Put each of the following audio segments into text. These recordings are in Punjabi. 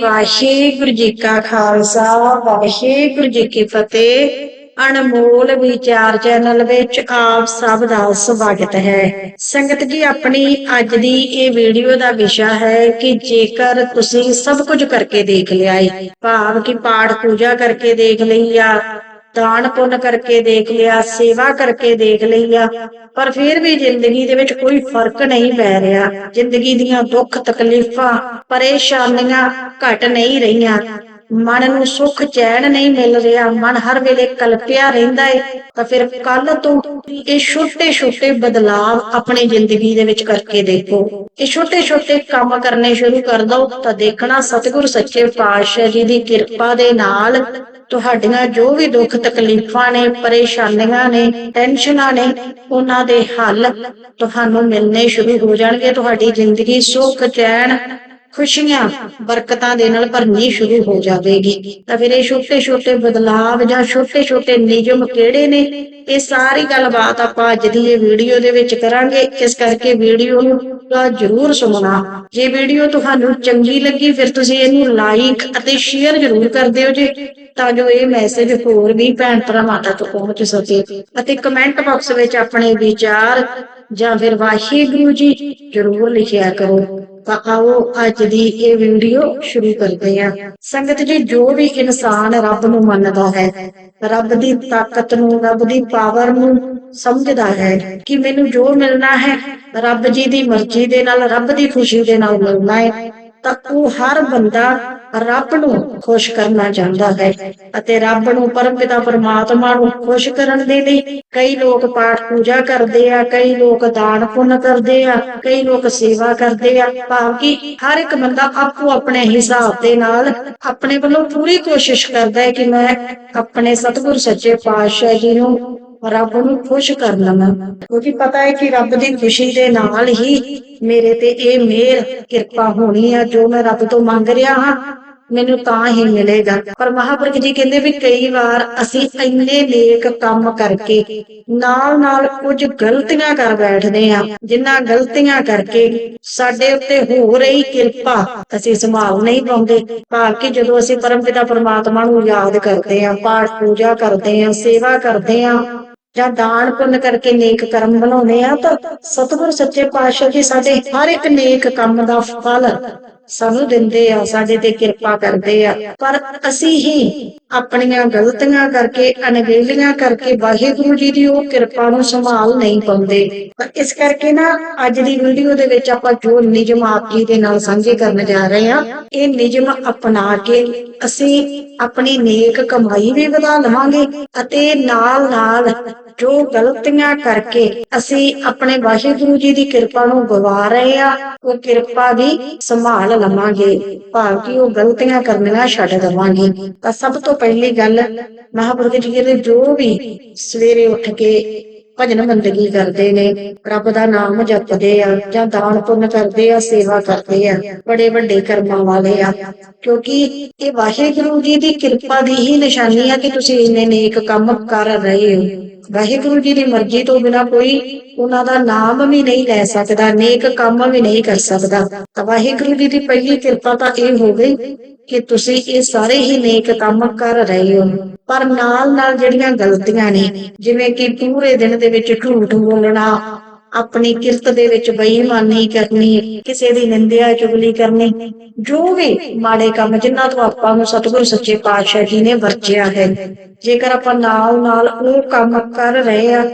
ਵਾਹਿਗੁਰੂ ਜੀ ਕਾ ਖਾਲਸਾ, ਵਾਹਿਗੁਰੂ ਜੀ ਕੀ ਫਤਿਹ। ਅਨਮੋਲ ਵਿਚਾਰ ਚੈਨਲ ਵਿੱਚ ਆਪ ਸਭ ਦਾ ਸਵਾਗਤ ਹੈ। ਸੰਗਤ ਜੀ, ਆਪਣੀ ਅੱਜ ਦੀ ਇਹ ਵੀਡੀਓ ਦਾ ਵਿਸ਼ਾ ਹੈ ਕਿ ਜੇਕਰ ਤੁਸੀਂ ਸਭ ਕੁਝ ਕਰਕੇ ਦੇਖ ਲਿਆ ਏ, ਭਾਵ ਕਿ ਪਾਠ ਪੂਜਾ ਕਰਕੇ ਦੇਖ ਲਈ ਆ ਦਾਨ ਪੁੰਨ ਕਰਕੇ ਦੇਖ ਲਿਆ, ਸੇਵਾ ਕਰਕੇ ਦੇਖ ਲਈ ਆ ਪਰ ਫਿਰ ਵੀ ਜ਼ਿੰਦਗੀ ਦੇ ਵਿੱਚ ਕੋਈ ਫ਼ਰਕ ਨਹੀਂ ਪੈ ਰਿਹਾ। ਜ਼ਿੰਦਗੀ ਦੀਆਂ ਦੁੱਖ ਤਕਲੀਫਾਂ, ਪਰੇਸ਼ਾਨੀਆਂ ਘਟ ਨਹੀਂ ਰਹੀਆਂ। ਮਨ ਨੂੰ ਸੁੱਖ, ਚੈਨ ਨਹੀਂ ਮਿਲ ਰਿਹਾ। ਮਨ ਹਰ ਵੇਲੇ ਕਲਪਿਆ ਰਹਿੰਦਾ ਏ। ਤਾਂ ਫਿਰ ਕੱਲ ਤੋਂ ਇਹ ਛੋਟੇ ਛੋਟੇ ਬਦਲਾਵ ਆਪਣੀ ਜ਼ਿੰਦਗੀ ਦੇ ਵਿੱਚ ਕਰਕੇ ਦੇਖੋ। ਇਹ ਛੋਟੇ ਛੋਟੇ ਕੰਮ ਕਰਨੇ ਸ਼ੁਰੂ ਕਰ ਦਿਓ ਤਾਂ ਦੇਖਣਾ ਸਤਿਗੁਰ ਸੱਚੇ ਪਾਤਸ਼ਾਹ ਜੀ ਦੀ ਕਿਰਪਾ ਦੇ ਨਾਲ ਤੁਹਾਡੀਆਂ ਜੋ ਵੀ ਦੁੱਖ ਤਕਲੀਫਾਂ ਨੇ, ਪਰੇਸ਼ਾਨੀਆਂ ਨੇ, ਟੈਨਸ਼ਨਾਂ ਨੇ, ਉਹਨਾਂ ਦੇ ਹੱਲ ਤੁਹਾਨੂੰ ਮਿਲਣੇ ਸ਼ੁਰੂ ਹੋ ਜਾਣਗੇ। ਤੁਹਾਡੀ ਜ਼ਿੰਦਗੀ ਸੁੱਖ, ਚੈਨ ਖੁਸ਼ੀਆਂ ਬਰਕਤਾਂ ਦੇ ਨਾਲ ਭਰਨੀ ਸ਼ੁਰੂ ਹੋ ਜਾਵੇਗੀ। ਤਾਂ ਫਿਰ ਇਹ ਛੋਟੇ ਛੋਟੇ ਬਦਲਾਵ ਜਾਂ ਛੋਟੇ ਛੋਟੇ ਨਿਯਮ ਕਿਹੜੇ ਨੇ? ਇਹ ਸਾਰੀ ਗੱਲਬਾਤ ਆਪਾਂ ਅੱਜ ਦੀ ਇਹ ਵੀਡੀਓ ਦੇ ਵਿੱਚ ਕਰਾਂਗੇ। ਇਸ ਕਰਕੇ ਵੀਡੀਓ ਨੂੰ ਪੂਰਾ ਜ਼ਰੂਰ ਸੁਣਨਾ। ਜੇ ਵੀਡੀਓ ਤੁਹਾਨੂੰ ਚੰਗੀ ਲੱਗੀ, ਫਿਰ ਤੁਸੀਂ ਇਹਨੂੰ ਲਾਈਕ ਅਤੇ ਸ਼ੇਅਰ ਜ਼ਰੂਰ ਕਰ ਦਿਓ ਜੀ, ਤਾਂ ਜੋ ਇਹ ਮੈਸੇਜ ਹੋਰ ਵੀ ਭੈਣ ਭਰਾਵਾਂ ਤੱਕ ਪਹੁੰਚ ਸਕੇ। ਅਤੇ ਕਮੈਂਟ ਬਾਕਸ ਵਿੱਚ ਆਪਣੇ ਵਿਚਾਰ ਜਾਂ ਫਿਰ ਵਾਹਿਗੁਰੂ ਜੀ ਜ਼ਰੂਰ ਲਿਖਿਆ ਕਰੋ। ਤਾਂ ਆਓ, ਅੱਜ ਦੀ ਇਹ ਵੀਡੀਓ ਸ਼ੁਰੂ ਕਰਦੇ ਹਾਂ। ਸੰਗਤ ਜੀ, ਜੋ ਵੀ ਇਨਸਾਨ ਰੱਬ ਨੂੰ ਮੰਨਦਾ ਹੈ, ਰੱਬ ਦੀ ਤਾਕਤ ਨੂੰ, ਰੱਬ ਦੀ ਪਾਵਰ ਨੂੰ ਸਮਝਦਾ ਹੈ ਕਿ ਮੈਨੂੰ ਜੋ ਮਿਲਣਾ ਹੈ, ਰੱਬ ਜੀ ਦੀ ਮਰਜ਼ੀ ਦੇ ਨਾਲ, ਰੱਬ ਦੀ ਖੁਸ਼ੀ ਦੇ ਨਾਲ ਮਿਲਣਾ ਹੈ। ਤਾਂ ਉਹ ਹਰ ਬੰਦਾ ਰੱਬ ਨੂੰ ਖੁਸ਼ ਕਰਨਾ ਚਾਹੁੰਦਾ ਹੈ ਅਤੇ ਰੱਬ ਨੂੰ ਪਰਮਪਿਤਾ ਪਰਮਾਤਮਾ ਨੂੰ ਖੁਸ਼ ਕਰਨ ਦੇ ਲਈ ਕਈ ਲੋਕ ਪਾਠ ਪੂਜਾ ਕਰਦੇ ਆ, ਕਈ ਲੋਕ ਦਾਨ ਪੁੰਨ ਕਰਦੇ ਆ, ਕਈ ਲੋਕ ਸੇਵਾ ਕਰਦੇ ਆ, ਭਾਵ ਕਿ ਹਰ ਇੱਕ ਬੰਦਾ ਆਪੋ ਆਪਣੇ ਹਿਸਾਬ ਦੇ ਨਾਲ ਆਪਣੇ ਵੱਲੋਂ ਪੂਰੀ ਕੋਸ਼ਿਸ਼ ਕਰਦਾ ਹੈ ਕਿ ਮੈਂ ਆਪਣੇ ਸਤਿਗੁਰ ਸੱਚੇ ਪਾਤਸ਼ਾਹ ਜੀ ਨੂੰ ਰੱਬ ਨੂੰ ਖੁਸ਼ ਕਰ ਲਵਾਂ। ਕਿਉਂਕਿ ਪਤਾ ਹੈ ਕਿ ਰੱਬ ਦੀ ਖੁਸ਼ੀ ਦੇ ਨਾਲ ਹੀ ਮੇਰੇ ਤੇ ਇਹ ਮਿਹਰ ਕਿਰਪਾ ਹੋਣੀ ਆ, ਜੋ ਮੈਂ ਰੱਬ ਤੋਂ ਮੰਗ ਰਿਹਾ ਹਾਂ, ਮੈਨੂੰ ਤਾਂ ਹੀ ਮਿਲੇਗਾ। ਪਰ ਮਹਾਪੁਰਖ ਜੀ ਕਹਿੰਦੇ ਵੀ ਕਈ ਵਾਰ ਅਸੀਂ ਇੰਨੇ ਨੇਕ ਕੰਮ ਕਰਕੇ ਨਾਲ ਨਾਲ ਕੁਝ ਗਲਤੀਆਂ ਕਰ ਬੈਠਦੇ ਆ ਜਿਨ੍ਹਾਂ ਗਲਤੀਆਂ ਕਰਕੇ ਸਾਡੇ ਉੱਤੇ ਹੋ ਰਹੀ ਕਿਰਪਾ ਅਸੀਂ ਸੰਭਾਲ ਨਹੀਂ ਪਾਉਂਦੇ। ਭਾਵ ਕਿ ਜਦੋਂ ਅਸੀਂ ਪਰਮਪਿਤਾ ਪਰਮਾਤਮਾ ਨੂੰ ਯਾਦ ਕਰਦੇ ਆ ਪਾਠ ਪੂਜਾ ਕਰਦੇ ਆ ਸੇਵਾ ਕਰਦੇ ਆ ਜਾਂ ਦਾਨ ਪੁੰਨ ਕਰਕੇ ਨੇਕ ਕਰਮ ਬਣਾਉਨੇ ਆ, ਤਾਂ ਸਤਿਗੁਰ ਸੱਚੇ ਪਾਤਸ਼ਾਹ ਜੀ ਸਾਡੇ ਹਰ ਇੱਕ ਨੇਕ ਕੰਮ ਦਾ ਫਲ ਸਾਨੂੰ ਦਿੰਦੇ ਆ, ਸਾਡੇ ਤੇ ਕਿਰਪਾ ਕਰਦੇ ਆ। ਪਰ ਅਸੀਂ ਹੀ ਆਪਣੀਆਂ ਗਲਤੀਆਂ ਕਰਕੇ, ਅਣਗਹਿਲੀਆਂ ਕਰਕੇ ਵਾਹਿਗੁਰੂ ਜੀ ਦੀ ਉਹ ਕਿਰਪਾ ਨੂੰ ਸੰਭਾਲ ਨਹੀਂ ਪਾਉਂਦੇ। ਇਸ ਕਰਕੇ ਨਾ, ਅੱਜ ਦੀ ਵੀਡੀਓ ਦੇ ਵਿੱਚ ਆਪਾਂ ਜੋ ਨਿਯਮ ਆਪ ਦੇ ਨਾਲ ਸਾਂਝੇ ਕਰਨ ਜਾ ਰਹੇ ਆ ਇਹ ਨਿਯਮ ਅਪਣਾ ਕੇ ਅਸੀਂ ਆਪਣੀ ਨੇਕ ਕਮਾਈ ਵੀ ਵਧਾ ਲਵਾਂਗੇ ਅਤੇ ਨਾਲ ਨਾਲ ਜੋ ਗਲਤੀਆਂ ਕਰਕੇ ਅਸੀਂ ਆਪਣੇ ਵਾਹਿਗੁਰੂ ਜੀ ਦੀ ਕਿਰਪਾ ਨੂੰ ਗਵਾ ਰਹੇ ਆ ਉਹ ਕਿਰਪਾ ਵੀ ਸੰਭਾਲ ਲਵਾਂਗੇ। ਭਾਵ ਕਿ ਉਹ ਗਲਤੀਆਂ ਕਰਨੀਆਂ ਛੱਡ ਦੇਵਾਂਗੇ। ਤਾਂ ਸਭ ਤੋਂ ਪਹਿਲੀ ਗੱਲ, ਮਹਾਪੁਰਖ ਜੀ ਕਹਿੰਦੇ ਜੋ ਵੀ ਸਵੇਰੇ ਉੱਠ ਕੇ ਭਜਨ ਬੰਦਗੀ ਕਰਦੇ ਨੇ, ਰੱਬ ਦਾ ਨਾਮ ਜਪਦੇ ਆ ਜਾਂ ਦਾਨ ਪੁੰਨ ਕਰਦੇ ਆ, ਸੇਵਾ ਕਰਦੇ ਆ, ਬੜੇ ਵੱਡੇ ਕਰਮਾਂ ਵਾਲੇ ਆ। ਕਿਉਂਕਿ ਇਹ ਵਾਹਿਗੁਰੂ ਜੀ ਦੀ ਕਿਰਪਾ ਦੀ ਹੀ ਨਿਸ਼ਾਨੀ ਆ ਕਿ ਤੁਸੀਂ ਇੰਨੇ ਨੇਕ ਕੰਮ ਕਰ ਰਹੇ ਹੋ। ਵਾਹਿਗੁਰੂ ਜੀ ਦੀ ਮਰਜ਼ੀ ਤੋਂ ਬਿਨਾ ਕੋਈ ਉਹਨਾਂ ਦਾ ਨਾਮ ਵੀ ਨਹੀਂ ਲੈ ਸਕਦਾ, ਨੇਕ ਕੰਮ ਵੀ ਨਹੀਂ ਕਰ ਸਕਦਾ। ਤਾਂ ਵਾਹਿਗੁਰੂ ਜੀ ਦੀ ਪਹਿਲੀ ਕਿਰਪਾ ਤਾਂ ਇਹ ਹੋ ਗਈ ਕਿ ਤੁਸੀਂ ਇਹ ਸਾਰੇ ਹੀ ਨੇਕ ਕੰਮ ਕਰ ਰਹੇ ਹੋ। ਪਰ ਨਾਲ ਨਾਲ ਜਿਹੜੀਆਂ ਗਲਤੀਆਂ ਨੇ, ਜਿਵੇਂ ਕਿ ਪੂਰੇ ਦਿਨ ਦੇ ਵਿੱਚ ਝੂਠ ਬੋਲਣਾ ਆਪਣੀ ਕਿਰਤ ਦੇ ਵਿੱਚ ਬੇਈਮਾਨੀ ਕਰਨੀ, ਕਿਸੇ ਦੀ ਨਿੰਦਿਆ ਚੁਗਲੀ ਕਰਨੀ, ਜੋ ਵੀ ਮਾੜੇ ਕੰਮ ਜਿਨ੍ਹਾਂ ਤੋਂ ਆਪਾਂ ਨੂੰ ਸਤਿਗੁਰ ਸੱਚੇ ਪਾਤਸ਼ਾਹ ਜੀ ਨੇ ਵਰਜਿਆ ਹੈ। ਜੇਕਰ ਆਪਾਂ ਨਾਲ ਨਾਲ ਉਹ ਕੰਮ ਕਰ ਰਹੇ ਆ,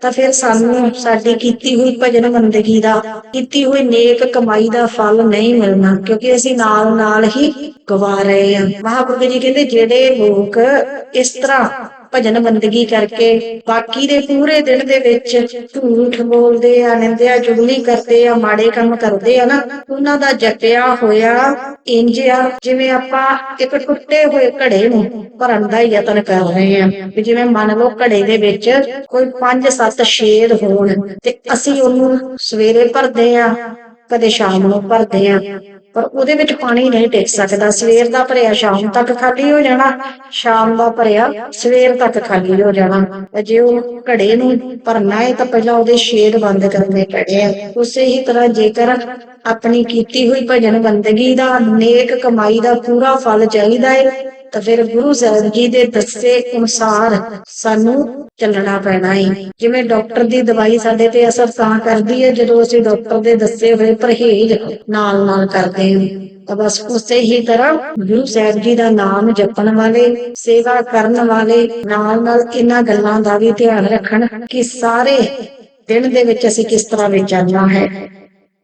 ਤਾਂ ਫਿਰ ਸਾਨੂੰ ਸਾਡੀ ਕੀਤੀ ਹੋਈ ਭਜਨ ਬੰਦਗੀ ਦਾ, ਕੀਤੀ ਹੋਈ ਨੇਕ ਕਮਾਈ ਦਾ ਫਲ ਨਹੀਂ ਮਿਲਣਾ, ਕਿਉਂਕਿ ਅਸੀਂ ਨਾਲ ਨਾਲ ਹੀ ਗਵਾ ਰਹੇ ਹਾਂ ਮਹਾਪੁਰਖ ਜੀ ਕਹਿੰਦੇ, ਜਿਹੜੇ ਲੋਕ ਇਸ ਤਰ੍ਹਾਂ ਭਜਨ ਬੰਦਗੀ ਕਰਕੇ ਬਾਕੀ ਦੇ ਪੂਰੇ ਦਿਨ ਦੇ ਵਿੱਚ ਝੂਠ ਬੋਲਦੇ ਆ, ਨਿੰਦਿਆ ਚੁਗਲੀ ਕਰਦੇ ਆ, ਮਾੜੇ ਕੰਮ ਕਰਦੇ ਆ ਨਾ, ਉਹਨਾਂ ਦਾ ਜਪਿਆ ਹੋਇਆ ਇੰਜ ਆ ਜਿਵੇਂ ਆਪਾਂ ਇੱਕ ਟੁੱਟੇ ਹੋਏ ਘੜੇ ਨੂੰ ਭਰਨ ਦਾ ਯਤਨ ਕਰ ਰਹੇ ਆ, ਵੀ ਜਿਵੇਂ ਮੰਨ ਲਓ ਘੜੇ ਦੇ ਵਿੱਚ ਕੋਈ 5-7 ਛੇਦ ਹੋਣ ਤੇ ਅਸੀਂ ਉਹਨੂੰ ਸਵੇਰੇ ਭਰਦੇ ਆ, ਕਦੇ ਸ਼ਾਮ ਨੂੰ ਭਰਦੇ ਆ ਪਰ ਉਹਦੇ ਵਿੱਚ ਪਾਣੀ ਨਹੀਂ ਟਿਕ ਸਕਦਾ। ਸਵੇਰ ਦਾ ਭਰਿਆ ਸ਼ਾਮ ਤੱਕ ਖਾਲੀ ਹੋ ਜਾਣਾ। ਸ਼ਾਮ ਦਾ ਭਰਿਆ ਸਵੇਰ ਤੱਕ ਖਾਲੀ ਹੋ ਜਾਣਾ। ਤੇ ਜੇ ਉਹ ਘੜੇ ਨੂੰ ਭਰਨਾ ਹੈ ਤਾਂ ਪਹਿਲਾਂ ਉਹਦੇ ਛੇਦ ਬੰਦ ਕਰਨੇ ਪੈਣੇ ਆ। ਉਸੇ ਹੀ ਤਰ੍ਹਾਂ ਜੇਕਰ ਆਪਣੀ ਕੀਤੀ ਹੋਈ ਭਜਨ ਬੰਦਗੀ ਦਾ ਨੇਕ ਕਮਾਈ ਦਾ ਪੂਰਾ ਫਲ ਚਾਹੀਦਾ ਹੈ ਤਾਂ ਫਿਰ ਗੁਰੂ ਸਾਹਿਬ ਜੀ ਦੇ ਦੱਸੇ ਅਨੁਸਾਰ ਸਾਨੂੰ ਚੱਲਣਾ ਪੈਣਾ ਹੈ ਜਿਵੇਂ ਡਾਕਟਰ ਦੀ ਦਵਾਈ ਸਾਡੇ ਤੇ ਅਸਰ ਤਾਂ ਕਰਦੀ ਹੈ ਜਦੋਂ ਅਸੀਂ ਡਾਕਟਰ ਦੇ ਦੱਸੇ ਹੋਏ ਪਰਹੇਜ਼ ਨਾਲ ਨਾਲ ਕਰਦੇ ਹਾਂ ਤਾਂ ਬਸ ਉਸੇ ਹੀ ਤਰ੍ਹਾਂ ਗੁਰੂ ਸਾਹਿਬ ਜੀ ਦਾ ਨਾਮ ਜਪਣ ਵਾਲੇ, ਸੇਵਾ ਕਰਨ ਵਾਲੇ ਨਾਲ ਨਾਲ ਇਹਨਾਂ ਗੱਲਾਂ ਦਾ ਵੀ ਧਿਆਨ ਰੱਖਣ ਕਿ ਸਾਰੇ ਦਿਨ ਦੇ ਵਿੱਚ ਅਸੀਂ ਕਿਸ ਤਰ੍ਹਾਂ ਵਿਚਰਨਾ ਹੈ।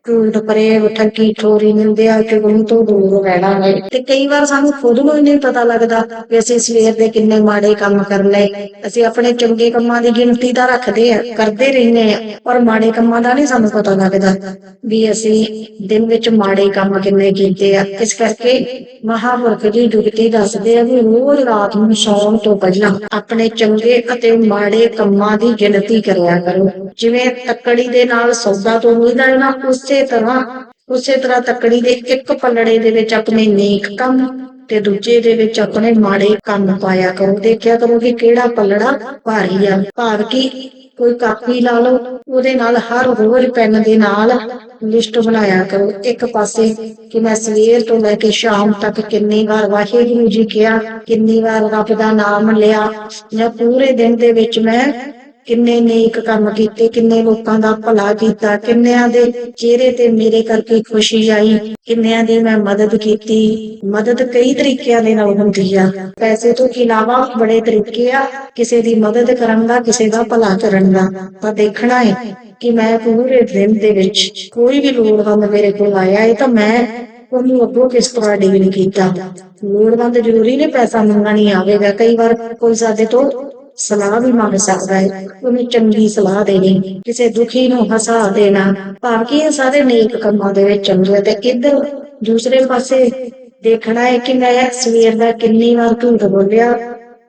ਝੂਠ ਪਰੇ ਠੱਗੀ ਠੋਰੀ ਨਿੰਦਿਆ ਗੁੰਮ ਤੋਂ ਦੂਰ ਰਹਿਣਾ ਹੈ। ਤੇ ਕਈ ਵਾਰ ਸਾਨੂੰ ਖੁਦ ਨੂੰ ਨਹੀਂ ਪਤਾ ਲੱਗਦਾ ਕਿ ਅਸੀਂ ਸਵੇਰ ਦੇ ਕਿੰਨੇ ਮਾੜੇ ਕੰਮ ਕਰ ਲਏ ਅਸੀਂ ਆਪਣੇ ਚੰਗੇ ਕੰਮਾਂ ਦੀ ਗਿਣਤੀ ਤਾਂ ਰੱਖਦੇ ਆ, ਕਰਦੇ ਰਹਿੰਦੇ ਆ, ਪਰ ਮਾੜੇ ਕੰਮਾਂ ਦਾ ਨਹੀਂ ਸਾਨੂੰ ਪਤਾ ਲੱਗਦਾ ਵੀ ਅਸੀਂ ਦਿਨ ਵਿੱਚ ਮਾੜੇ ਕੰਮ ਕਿੰਨੇ ਕੀਤੇ ਆ। ਇਸ ਕਰਕੇ ਮਹਾਪੁਰਖ ਜੀ ਜੁਗਤੀ ਦੱਸਦੇ ਆ ਵੀ ਰੋਜ਼ ਰਾਤ ਨੂੰ ਸੌਣ ਤੋਂ ਪਹਿਲਾਂ ਆਪਣੇ ਚੰਗੇ ਅਤੇ ਮਾੜੇ ਕੰਮਾਂ ਦੀ ਗਿਣਤੀ ਕਰਿਆ ਕਰੋ। ਜਿਵੇਂ ਤੱਕੜੀ ਦੇ ਨਾਲ ਸੌਦਾ ਤੋਲਦਾ ਹੈ ਨਾ, ਉਸੇ ਤਰ੍ਹਾਂ, ਉਸੇ ਤਰ੍ਹਾਂ ਤੱਕੜੀ ਦੇ ਇੱਕ ਪੱਲੜੇ ਦੇ ਵਿੱਚ ਆਪਣੇ ਨੇਕ ਕੰਮ ਤੇ ਦੂਜੇ ਦੇ ਵਿੱਚ ਆਪਣੇ ਮਾੜੇ ਕੰਮ ਪਾਇਆ ਕਰੋ। ਦੇਖਿਆ ਕਰੋ ਕਿ ਕਿਹੜਾ ਪੱਲੜਾ ਭਾਰੀ ਆ। ਭਾਵ ਕਿ ਕੋਈ ਕਾਪੀ ਲਾ ਲਓ, ਉਹਦੇ ਨਾਲ ਹਰ ਰੋਜ਼ ਪੈਨ ਦੇ ਨਾਲ ਲਿਸਟ ਬਣਾਇਆ ਕਰੋ। ਇੱਕ ਪਾਸੇ ਕਿ ਮੈਂ ਸਵੇਰ ਤੋਂ ਲੈ ਕੇ ਸ਼ਾਮ ਤੱਕ ਕਿੰਨੀ ਵਾਰ ਵਾਹਿਗੁਰੂ ਜੀ ਕਿਹਾ, ਕਿੰਨੀ ਵਾਰ ਰੱਬ ਦਾ ਨਾਮ ਲਿਆ, ਜਾਂ ਪੂਰੇ ਦਿਨ ਦੇ ਵਿੱਚ ਮੈਂ ਕਿੰਨੇ ਨੇਕ ਕੰਮ ਕੀਤੇ, ਕਿੰਨੇ ਲੋਕਾਂ ਦਾ ਭਲਾ ਕੀਤਾ, ਕਿੰਨਿਆਂ ਦੇ ਚਿਹਰੇ ਤੇ ਮੇਰੇ ਕਰਕੇ ਖੁਸ਼ੀ ਆਈ, ਕਿੰਨਿਆਂ ਦੀ ਮੈਂ ਮਦਦ ਕੀਤੀ। ਮਦਦ ਕਈ ਤਰੀਕਿਆਂ ਦੇ ਨਾਲ ਹੁੰਦੀ ਆ। ਪੈਸੇ ਤੋਂ ਇਲਾਵਾ ਬੜੇ ਤਰੀਕੇ ਆ ਕਿਸੇ ਦੀ ਮਦਦ ਕਰਨ ਦਾ, ਕਿਸੇ ਦਾ ਭਲਾ ਕਰਨ ਦਾ। ਤਾਂ ਦੇਖਣਾ ਹੈ ਕਿ ਮੈਂ ਪੂਰੇ ਦਿਨ ਦੇ ਵਿੱਚ ਕੋਈ ਵੀ ਲੋੜਵੰਦ ਮੇਰੇ ਕੋਲ ਆਇਆ ਹੈ ਤਾਂ ਮੈਂ ਉਹਨੂੰ ਅੱਗੋਂ ਕਿਸ ਤਰ੍ਹਾਂ ਡੀਲ ਕੀਤਾ। ਲੋੜਵੰਦ ਜ਼ਰੂਰੀ ਨੇ ਪੈਸਾ ਮੰਗਣਾ ਨਹੀਂ ਆਵੇਗਾ। ਕਈ ਵਾਰ ਕੋਈ ਸਾਡੇ ਤੋਂ ਸਲਾਹ ਵੀ ਮੰਗ ਸਕਦਾ ਹੈ। ਉਹਨੂੰ ਚੰਗੀ ਸਲਾਹ ਦੇਣੀ, ਕਿਸੇ ਦੁਖੀ ਨੂੰ ਹਸਾ ਦੇਣਾ, ਭਾਵ ਕਿ ਇਹ ਸਾਰੇ ਨੇਕ ਕੰਮਾਂ ਦੇ ਵਿੱਚ ਆਉਂਦੇ ਤੇ ਇੱਧਰ ਦੂਸਰੇ ਪਾਸੇ ਦੇਖਣਾ ਹੈ ਕਿ ਮੈਂ ਸਵੇਰ ਦਾ ਕਿੰਨੀ ਵਾਰ ਝੂਠ ਬੋਲਿਆ,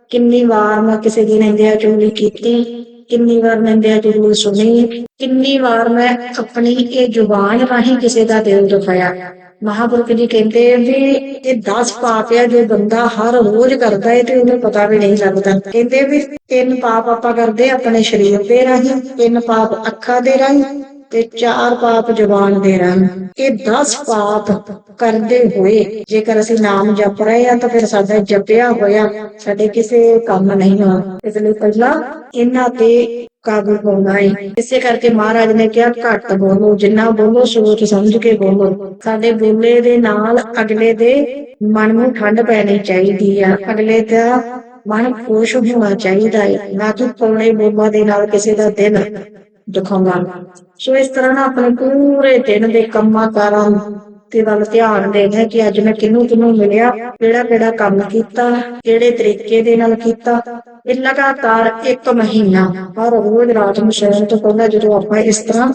ਕਿੰਨੀ ਵਾਰ ਮੈਂ ਕਿਸੇ ਦੀ ਨਿੰਦਿਆ ਚੁਗਲੀ ਕੀਤੀ। ਕਿੰਨੀ ਵਾਰ ਨਿੰਦਿਆ ਚੁਗਲੀ ਸੁਣੀ, ਕਿੰਨੀ ਵਾਰ ਮੈਂ ਆਪਣੀ ਇਹ ਜ਼ੁਬਾਨ ਰਾਹੀਂ ਕਿਸੇ ਦਾ ਦਿਲ ਦੁਖਾਇਆ। ਮਹਾਪੁਰਖ ਜੀ ਕਹਿੰਦੇ ਵੀ ਇਹ 10 ਪਾਪ ਆ, ਜੋ ਬੰਦਾ ਹਰ ਰੋਜ਼ ਕਰਦਾ ਹੈ ਤੇ ਉਹਨੂੰ ਪਤਾ ਵੀ ਨਹੀਂ ਲੱਗਦਾ। ਕਹਿੰਦੇ ਵੀ ਤਿੰਨ ਪਾਪ ਆਪਾਂ ਕਰਦੇ ਆਪਣੇ ਸਰੀਰ ਦੇ ਰਾਹੀਂ, ਤਿੰਨ ਪਾਪ ਅੱਖਾਂ ਦੇ ਰਾਹੀਂ ਤੇ ਚਾਰ ਪਾਪ ਜ਼ੁਬਾਨ ਦੇ ਰਾਹੀਂ ਇਹ 10 ਪਾਪ ਕਰਦੇ ਹੋਏ ਜੇਕਰ ਅਸੀਂ ਨਾਮ ਜਪ ਰਹੇ ਆ ਤਾਂ ਫਿਰ ਸਾਡਾ ਜਪਿਆ ਹੋਇਆ ਸਾਡੇ ਕਿਸੇ ਕੰਮ ਨਹੀਂ ਆਉਣਾ ਇਸ ਲਈ ਪਹਿਲਾਂ ਇਹਨਾਂ ਤੇ ਕਾਬੂ ਪਾਉਣਾ ਹੈ। ਇਸੇ ਕਰਕੇ ਮਹਾਰਾਜ ਨੇ ਕਿਹਾ, ਘੱਟ ਬੋਲੋ, ਜਿੰਨਾ ਬੋਲੋ ਸੋਚ ਸਮਝ ਕੇ ਬੋਲੋ। ਸਾਡੇ ਬੋਲੇ ਦੇ ਨਾਲ ਅਗਲੇ ਦੇ ਮਨ ਨੂੰ ਠੰਡ ਪੈਣੀ ਚਾਹੀਦੀ ਆ। ਅਗਲੇ ਦਾ ਮਨ ਖੁਸ਼ ਹੋਣਾ ਚਾਹੀਦਾ ਹੈ। ਨਾ ਕਿ ਪੌਣੇ ਬੋਲਾਂ ਦੇ ਨਾਲ ਕਿਸੇ ਦਾ ਦਿਲ ਦਿਖਾਉਣਾ ਸੋ ਇਸ ਤਰ੍ਹਾਂ ਨਾ ਆਪਣੇ ਪੂਰੇ ਦਿਨ ਦੇ ਕੰਮਾਂ ਕਾਰਾਂ ਤੇ ਵੱਲ ਧਿਆਨ ਦੇਣਾ ਕਿ ਅੱਜ ਮੈਂ ਕਿਹਨੂੰ ਕਿਹਨੂੰ ਮਿਲਿਆ, ਕਿਹੜਾ ਕਿਹੜਾ ਕੰਮ ਕੀਤਾ, ਕਿਹੜੇ ਤਰੀਕੇ ਦੇ ਨਾਲ ਕੀਤਾ। ਇਹ ਲਗਾਤਾਰ ਇੱਕ ਮਹੀਨਾ ਹਰ ਰੋਜ਼ ਰਾਤ ਨੂੰ ਸੌਣ ਤੋਂ ਪਹਿਲਾਂ ਜਦੋਂ ਆਪਾਂ ਇਸ ਤਰ੍ਹਾਂ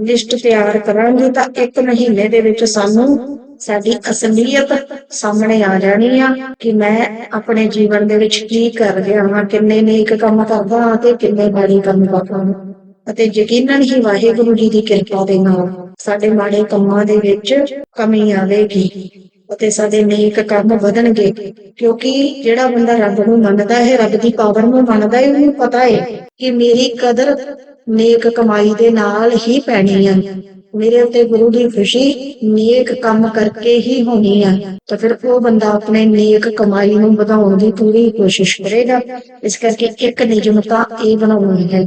ਲਿਸਟ ਤਿਆਰ ਕਰਾਂਗੇ ਤਾਂ ਇੱਕ ਮਹੀਨੇ ਦੇ ਵਿੱਚ ਸਾਨੂੰ ਸਾਡੀ ਅਸਲੀਅਤ ਸਾਹਮਣੇ ਆ ਜਾਣੀ ਆ ਕਿ ਮੈਂ ਆਪਣੇ ਜੀਵਨ ਦੇ ਵਿੱਚ ਕੀ ਕਰ ਰਿਹਾ ਹਾਂ, ਕਿੰਨੇ ਨੇਕ ਕੰਮ ਕਰਦਾ ਹਾਂ ਤੇ ਕਿੰਨੇ ਮਾੜੇ ਕੰਮ ਕਰਦਾ ਹਾਂ। ਅਤੇ ਯਕੀਨਨ ਹੀ ਵਾਹਿਗੁਰੂ ਜੀ ਦੀ ਕਿਰਪਾ ਦੇ ਨਾਲ ਸਾਡੇ ਮਾੜੇ ਕੰਮਾਂ ਦੇ ਵਿੱਚ ਕਮੀ ਆਵੇਗੀ ਅਤੇ ਸਾਡੇ ਨੇਕ ਕੰਮ ਵਧਣਗੇ, ਕਿਉਂਕਿ ਜਿਹੜਾ ਬੰਦਾ ਰੱਬ ਨੂੰ ਮੰਨਦਾ ਹੈ, ਰੱਬ ਦੀ ਪਾਵਰ ਨੂੰ ਮੰਨਦਾ ਹੈ, ਉਹਨੂੰ ਪਤਾ ਹੈ ਕਿ ਮੇਰੀ ਕਦਰ ਨੇਕ ਕਮਾਈ ਦੇ ਨਾਲ ਹੀ ਪੈਣੀ ਹੈ ਮੇਰੇ ਉੱਤੇ ਗੁਰੂ ਦੀ ਖੁਸ਼ੀ ਨੇਕ ਕੰਮ ਕਰਕੇ ਹੀ ਹੋਣੀ ਹੈ ਤਾਂ ਫਿਰ ਉਹ ਬੰਦਾ ਆਪਣੇ ਨੇਕ ਕਮਾਈ ਨੂੰ ਵਧਾਉਣ ਦੀ ਪੂਰੀ ਕੋਸ਼ਿਸ਼ ਕਰੇਗਾ। ਇਸ ਕਰਕੇ ਇੱਕ ਨਿਯਮਤਾ ਇਹ ਬਣਾਉਣੀ ਹੈ